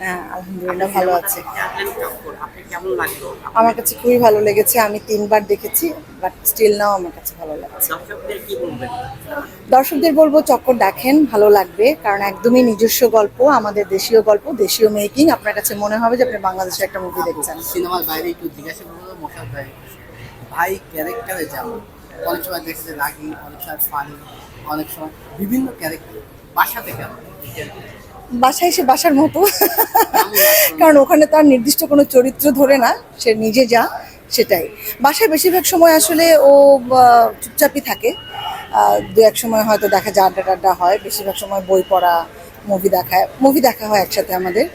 হ্যাঁ আলহামদুলিল্লাহ ভালো আছে। আমার কাছে খুবই ভালো লেগেছে আমি তিনবার দেখেছি বাট স্টিল নাও আমার কাছে ভালো লাগছে। দর্শকদের বলব চক্কর দেখেন ভালো লাগবে কারণ একদমই নিজস্ব গল্প আমাদের দেশীয় গল্প দেশীয় মেকিং আপনার কাছে মনে হবে যে আপনি বাংলাদেশের একটা মুভি দেখছেন। সিনেমার বাইরে একটু জিজ্ঞাসা করব মশার ভাই। ভাই ক্যারেক্টারে যেমন অনেক সময় দেখেছে রাগি অনেক সময় ফানি অনেক সময় বিভিন্ন ক্যারেক্টার বাসাতে কেমন বাসায় এসে বাসার মতো। কারণ ওখানে তার নির্দিষ্ট কোনো চরিত্র ধরে না সে নিজে যা সেটাই। বাসায় বেশিরভাগ সময় আসলে ও চুপচাপই থাকে। দু এক সময় হয়তো দেখা যায় আড্ডা টাড্ডা হয় বেশিরভাগ সময় বই পড়া মুভি দেখায় মুভি দেখা হয় একসাথে আমাদের।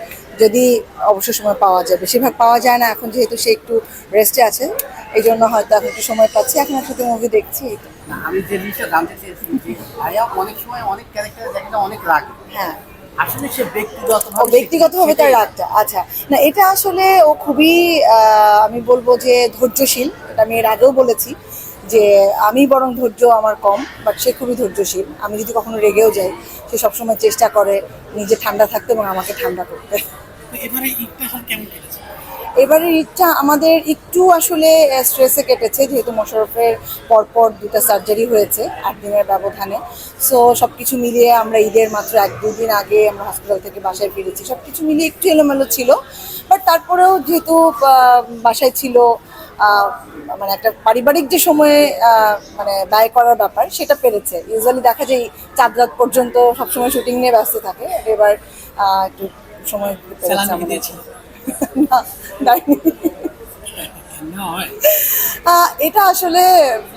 যদি অবসর সময় পাওয়া যায় বেশিরভাগ পাওয়া যায় না এখন যেহেতু সে একটু রেস্টে আছে এই জন্য হয়তো এখন একটু সময় পাচ্ছি এখন একসাথে মুভি দেখছি আমি যে জিনিসটা জানতে চেয়েছি অনেক সময় অনেক ক্যারেক্টার দেখে অনেক রাগ। হ্যাঁ। আসলে সে ব্যক্তিগত ব্যক্তিগতভাবে তার রাগটা আচ্ছা। না এটা আসলে ও খুবই আমি বলব যে ধৈর্যশীল এটা আমি এর আগেও বলেছি যে আমি বরং ধৈর্য আমার কম বাট সে খুবই ধৈর্যশীল। আমি যদি কখনো রেগেও যাই সে সবসময় চেষ্টা করে নিজে ঠান্ডা থাকতে এবং আমাকে ঠান্ডা করতে। এবারে ঈদটা কেমন কেটেছে? এবারের ঈদটা আমাদের একটু আসলে স্ট্রেসে কেটেছে যেহেতু মোশারফের পরপর দুটো সার্জারি হয়েছে আট দিনের ব্যবধানে। সো সব কিছু মিলিয়ে আমরা ঈদের মাত্র এক দিন আগে আমরা হসপিটাল থেকে বাসায় ফিরেছি। সব কিছু মিলিয়ে একটু এলোমেলো ছিল বাট তারপরেও যেহেতু বাসায় ছিল মানে একটা পারিবারিক যে সময়ে মানে ব্যয় করার ব্যাপার সেটা পেরেছে। ইউজুয়ালি দেখা যায় চাঁদ রাত পর্যন্ত সবসময় শুটিং নিয়ে ব্যস্ত থাকে এবার একটু সময় পেরেছে? না। এটা আসলে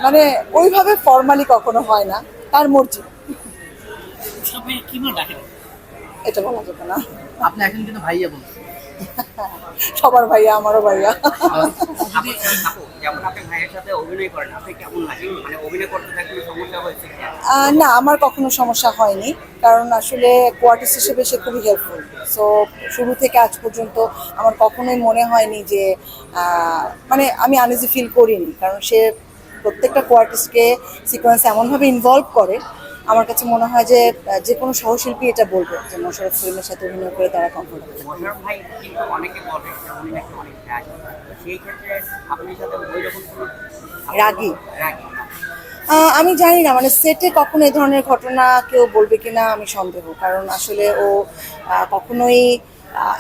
মানে ওইভাবে ফর্মালি কখনো হয় না তার মর্জি। এটা বলা যাবে না। আপনি এখন কিন্তু ভাইয়া বলছেন। সবার ভাইয়া আমারও ভাইয়া। মানে না আমার কখনো সমস্যা হয়নি কারণ আসলে কোয়ার্টিস্ট হিসেবে সে খুবই হেল্পফুল সো শুরু থেকে আজ পর্যন্ত আমার কখনোই মনে হয়নি যে মানে আমি আনইজি ফিল করিনি কারণ সে প্রত্যেকটা কোয়ার্টিস্টকে সিকোয়েন্স এমনভাবে ইনভলভ করে আমার কাছে মনে হয় যে যে কোনো সহশিল্পী এটা বলবে যে মোশারফ ফিল্মের সাথে অভিনয় করে তারা কমফোর্টেবল মোশারফ ভাই কিন্তু অনেকে বলে যে উনি নাকি অনেক রাগী। সেই ক্ষেত্রে আপনি সাথে ওই রকম রাগী? রাগী আমি জানি না মানে সেটে কখনো এ ধরনের ঘটনা কেউ বলবে কিনা আমি সন্দেহ কারণ আসলে ও কখনোই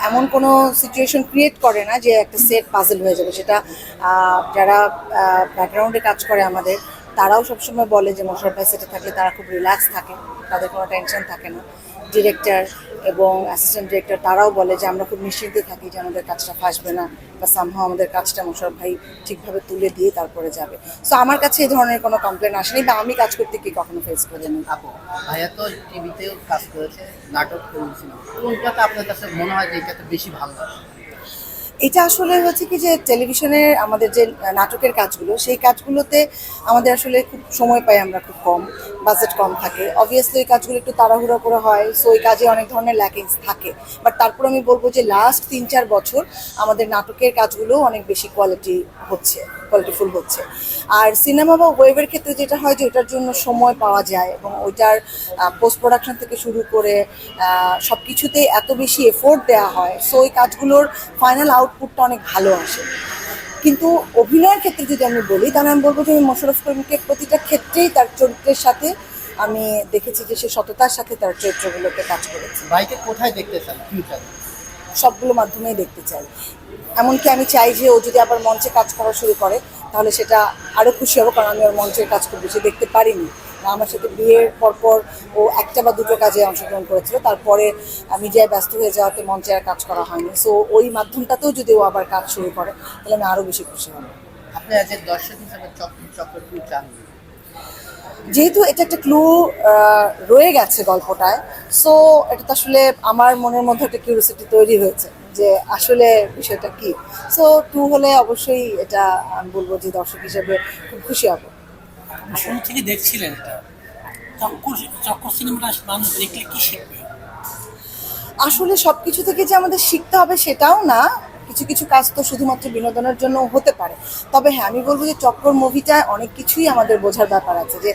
এমন কোনো সিচুয়েশন ক্রিয়েট করে না যে একটা সেট পাজল হয়ে যাবে। সেটা যারা ব্যাকগ্রাউন্ডে কাজ করে আমাদের তারাও সবসময় বলে যে মোশারফ ভাই সেটে থাকলে তারা খুব রিল্যাক্স থাকে, তাদের কোনো টেনশন থাকে না। ডিরেক্টর এবং অ্যাসিস্ট্যান্ট ডিরেক্টর তারাও বলে যে আমরা খুব নিশ্চিন্তে থাকি যে আমাদের কাজটা ফাঁসবে না বা সামহাও আমাদের কাজটা মোশারফ ভাই ঠিকভাবে তুলে দিয়ে তারপরে যাবে। সো আমার কাছে এই ধরনের কোনো কমপ্লেন আসেনি বা আমি কাজ করতে কি কখনো ফেস করিনি। আপু, ভাইয়া তো টিভিতেও কাজ করেছে, নাটক করেছিল কোনটাতে আপনার কাছে মনে হয় যে এটাতে বেশি ভালো। লাগে এটা আসলে হচ্ছে কি যে টেলিভিশনের আমাদের যে নাটকের কাজগুলো, সেই কাজগুলোতে আমাদের আসলে খুব সময় পাই আমরা খুব কম বাজেট কম থাকে। অবভিয়াসলি ওই কাজগুলো একটু তাড়াহুড়ো করে হয় সো ওই কাজে অনেক ধরনের ল্যাকিংস থাকে। বাট তারপর আমি বলব যে লাস্ট তিন চার বছর আমাদের নাটকের কাজগুলো অনেক বেশি কোয়ালিটি হচ্ছে কোয়ালিটিফুল হচ্ছে। আর সিনেমা বা ওয়েবের ক্ষেত্রে যেটা হয় যে ওটার জন্য সময় পাওয়া যায় এবং ওইটার পোস্ট প্রোডাকশন থেকে শুরু করে সব কিছুতেই এত বেশি এফোর্ট দেওয়া হয় সো ওই কাজগুলোর ফাইনাল আউটপুটটা অনেক ভালো আসে। কিন্তু অভিনয়ের ক্ষেত্রে যদি আমি বলি তাহলে আমি বলব যে আমি মোশারফ করিমকে প্রতিটা ক্ষেত্রেই তার চরিত্রের সাথে আমি দেখেছি যে সে সততার সাথে তার চরিত্রগুলোকে কাজ করেছে। ভাইকে কোথায় দেখতে চান? ফিউচারে সবগুলো মাধ্যমেই দেখতে চাই। এমনকি আমি চাই যে ও যদি আবার মঞ্চে কাজ করা শুরু করে তাহলে সেটা আরও খুশি হব কারণ আমি ওর মঞ্চের কাজ খুব বেশি দেখতে পারিনি। আমার সাথে বিয়ের পরপর ও একটা বা দুটো কাজে অংশগ্রহণ করেছিল। তারপরে আমি যে ব্যস্ত হয়ে যাওয়াতে মঞ্চে আর কাজ করা হয়নি। সো ওই মাধ্যমটাতেও যদি ও আবার কাজ শুরু করে তাহলে আমি আরও বেশি খুশি হব। আপনি আজ দর্শক হিসেবে চক্র চান যেহেতু এটা একটা ক্লু রয়ে গেছে গল্পটায় সো এটা তো আসলে আমার মনের মধ্যে একটা কিউরিয়াসিটি তৈরি হয়েছে যে আসলে বিষয়টা কি। সো টু হলে অবশ্যই এটা আমি বলব যে দর্শক হিসেবে খুব খুশি হব। শুরু থেকে দেখছিলেন চক্কর চক্কর সিনেমাটা মানুষ দেখলে কি শিখবে? আসলে সব কিছু থেকে যে আমাদের শিখতে হবে সেটাও না, কিছু কিছু কাজ তো শুধুমাত্র বিনোদনের জন্য হতে পারে। তবে হ্যাঁ আমি বলব যে চক্কর মুভিটায় অনেক কিছুই আমাদের বোঝার ব্যাপার আছে যে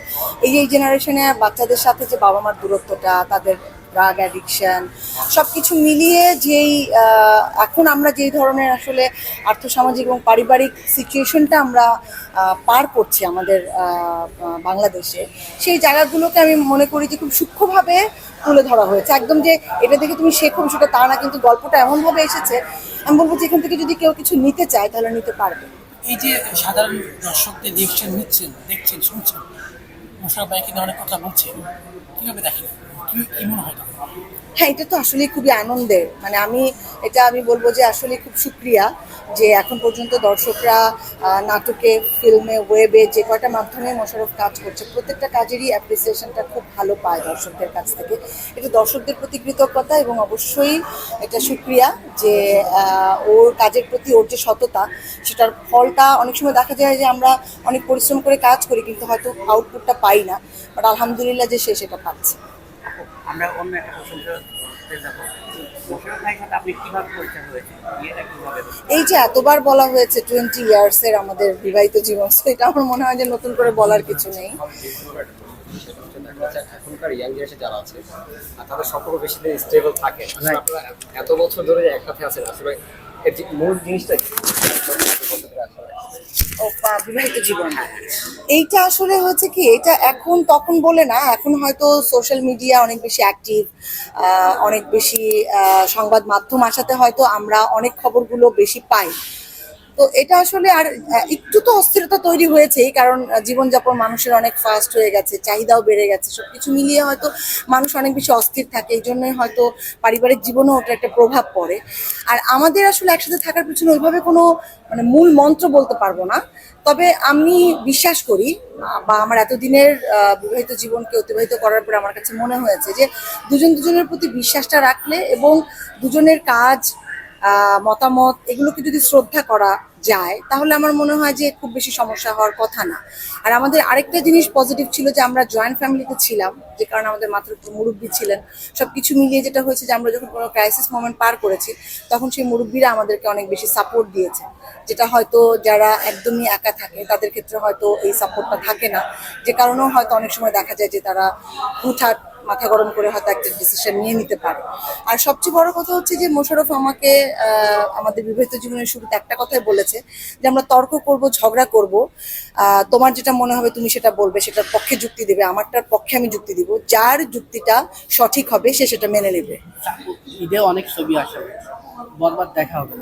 এই এই জেনারেশনে বাচ্চাদের সাথে যে বাবা মার দূরত্বটা, তাদের ড্রাগ অ্যাডিকশন সব কিছু মিলিয়ে যেই এখন আমরা যেই ধরনের আসলে আর্থসামাজিক এবং পারিবারিক সিচুয়েশনটা আমরা পার করছি আমাদের বাংলাদেশে, সেই জায়গাগুলোকে আমি মনে করি যে খুব সূক্ষ্মভাবে তুলে ধরা হয়েছে। একদম যে এটা দেখে তুমি শেখো সেটা তা না, কিন্তু গল্পটা এমনভাবে এসেছে, আমি বলব যে এখান থেকে যদি কেউ কিছু নিতে চায়, তাহলে নিতে পারবে। এই যে সাধারণ দর্শকদের রিয়েকশন নিচ্ছেন, দেখছেন, শুনছেন মোশারফ ভাই কিন্তু অনেক কথা বলছেন? কীভাবে দেখেন? হ্যাঁ এটা তো আসলে খুবই আনন্দের। মানে আমি, এটা আমি বলব যে আসলে খুব সুক্রিয়া যে এখন পর্যন্ত দর্শকরা নাটকে, ফিল্মে, ওয়েবে যে কয়টা মাধ্যমে মোশারফ কাজ করছে, প্রত্যেকটা কাজেরই অ্যাপ্রিসিয়েশনটা খুব ভালো পায় দর্শকদের কাছ থেকে। এটা দর্শকদের প্রতি কৃতজ্ঞতা এবং অবশ্যই এটা সুক্রিয়া যে ওর কাজের প্রতি ওর যে সততা, সেটার ফলটা অনেক সময় দেখা যায় যে আমরা অনেক পরিশ্রম করে কাজ করি, কিন্তু হয়তো আউটপুটটা পাই না। বাট আলহামদুলিল্লাহ যে সে সেটা পাচ্ছে। আমরা অন্য একটা প্রসঙ্গে যাব। মোশারফ ভাইয়ের সাথে আপনি কীভাবে পরিচয় হয়েছে বিয়েটা কীভাবে এই যে এতবার বলা হয়েছে টোয়েন্টি ইয়ার্স এর আমাদের বিবাহিত জীবন এটা আমার মনে হয় যে নতুন করে বলার কিছু নেই। সেটা এখনকার ইয়াং জেনারেশন যারা আছে আর তাদের সম্পর্ক বেশি দিন স্টেবল থাকে। আপনারা এত বছর ধরে যে একসাথে আছেন আসলে এর যে মূল জিনিসটা বিবাহিত জীবন। এইটা আসলে হচ্ছে কি এটা এখন তখন বলে না এখন হয়তো সোশ্যাল মিডিয়া অনেক বেশি অ্যাক্টিভ অনেক বেশি আহ, সংবাদ মাধ্যম আসাতে হয়তো আমরা অনেক খবরগুলো বেশি পাই। তো এটা আসলে আর একটু তো অস্থিরতা তৈরি হয়েছেই, কারণ জীবনযাপন মানুষের অনেক ফাস্ট হয়ে গেছে, চাহিদাও বেড়ে গেছে সব কিছু মিলিয়ে হয়তো মানুষ অনেক বেশি অস্থির থাকে, এই জন্যই হয়তো পারিবারিক জীবনেও ওটা একটা প্রভাব পড়ে। আর আমাদের আসলে একসাথে থাকার পিছনে ওইভাবে কোনো মানে মূল মন্ত্র বলতে পারব না, তবে আমি বিশ্বাস করি বা আমার এতদিনের বিবাহিত জীবনকে অতিবাহিত করার পরে আমার কাছে মনে হয়েছে যে দুজন দুজনের প্রতি বিশ্বাসটা রাখলে এবং দুজনের কাজ মতামত, এগুলোকে যদি শ্রদ্ধা করা যায়, তাহলে আমার মনে হয় যে খুব বেশি সমস্যা হওয়ার কথা না। আর আমাদের আরেকটা জিনিস পজিটিভ ছিল যে আমরা জয়েন্ট ফ্যামিলিতে ছিলাম, যে কারণে আমাদের মাত্র মুরব্বী ছিলেন। সব কিছু মিলিয়ে যেটা হয়েছে যে আমরা যখন কোনো ক্রাইসিস মোমেন্ট পার করেছি, তখন সেই মুরব্বীরা আমাদেরকে অনেক বেশি সাপোর্ট দিয়েছে। যেটা হয়তো যারা একদমই একা থাকে, তাদের ক্ষেত্রে হয়তো এই সাপোর্টটা থাকে না। যে কারণেও হয়তো অনেক সময় দেখা যায় যে তারা হুটহাট মাথা গরম করে হয়তো একটা ডিসিশন নিয়ে নিতে পারে। আর সবচেয়ে বড় কথা হচ্ছে যে মোশারফ আমাকে আমাদের বিবাহিত জীবনের শুরুতে একটা কথাই বলেছে যে, আমরা তর্ক করব, ঝগড়া করব। তোমার যেটা মনে হবে তুমি সেটা বলবে, সেটার পক্ষে যুক্তি দেবে। আমারটার পক্ষে আমি যুক্তি দিব। যার যুক্তিটা সঠিক হবে, সে সেটা মেনে নেবে। ঈদে অনেক ছবি আসে বরবাদ দেখা হবে